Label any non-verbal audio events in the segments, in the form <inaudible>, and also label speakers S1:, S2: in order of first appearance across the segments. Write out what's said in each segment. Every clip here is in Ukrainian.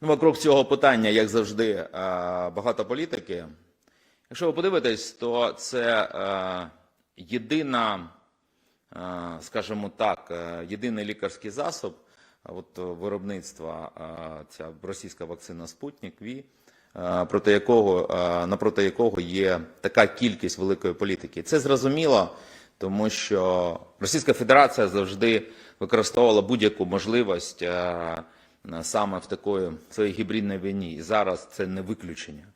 S1: Ну, вокруг цього питання, як завжди, е, багато політики. Якщо ви подивитесь, то це е, єдина, е, скажімо так, єдиний лікарський засоб от, виробництва ця російська вакцина Спутник Ві, проти якого, напроти якого є така кількість великої політики. Це зрозуміло, тому що Російська Федерація завжди використовувала будь-яку можливість саме в такої своїй гібридній війні. І зараз це не виключення.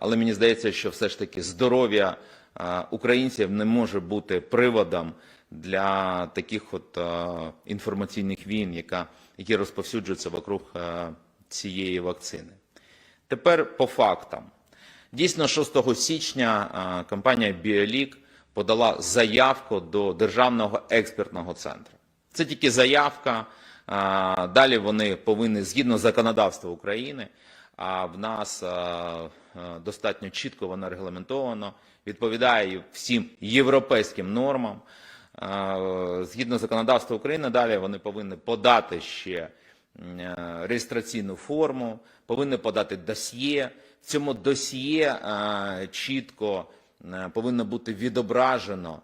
S1: Але мені здається, що все ж таки здоров'я українців не може бути приводом для таких от інформаційних війн, яка, які розповсюджуються вокруг цієї вакцини. Тепер по фактам. Дійсно, 6 січня компанія Біолік подала заявку до Державного експертного центру. Це тільки заявка. Далі вони повинні згідно законодавства України. А в нас достатньо чітко воно регламентовано, відповідає всім європейським нормам. Згідно законодавства України, далі вони повинні подати ще е, реєстраційну форму, повинні подати досьє. В цьому досьє чітко повинно бути відображено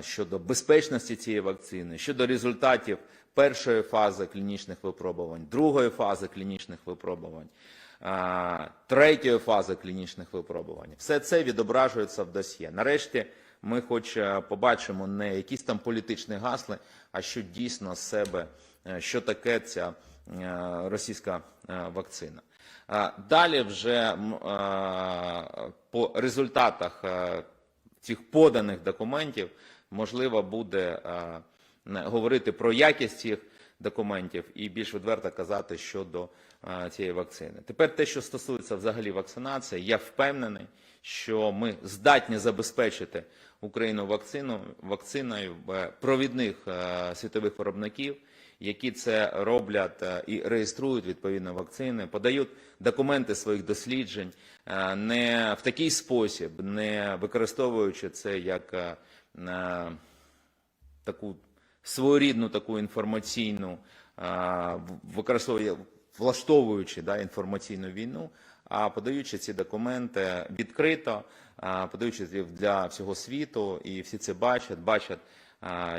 S1: щодо безпечності цієї вакцини, щодо результатів першої фази клінічних випробувань, другої фази клінічних випробувань, третьої фази клінічних випробувань. Все це відображується в досьє. Нарешті ми хоч побачимо не якісь там політичні гасли, а що дійсно себе, е, що таке ця е, російська е, вакцина. Далі вже по результатах цих поданих документів можливо буде е, говорити про якість цих документів і більш відверто казати щодо е, цієї вакцини. Тепер те, що стосується взагалі вакцинації, я впевнений, що ми здатні забезпечити Україну вакцину, вакциною е, провідних світових виробників, які це роблять е, і реєструють відповідно вакцини, подають документи своїх досліджень е, не в такий спосіб, не використовуючи це як е, таку своєрідну таку інформаційну, використовує, влаштовуючи да, інформаційну війну, а подаючи ці документи відкрито, подаючи для всього світу, і всі це бачать, бачать,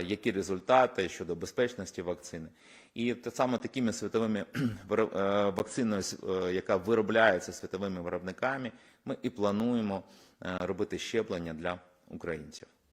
S1: які результати щодо безпечності вакцини. І те саме такими світовими <clears throat> е, вакциною, е, яка виробляється світовими виробниками, ми і плануємо е, робити щеплення для українців.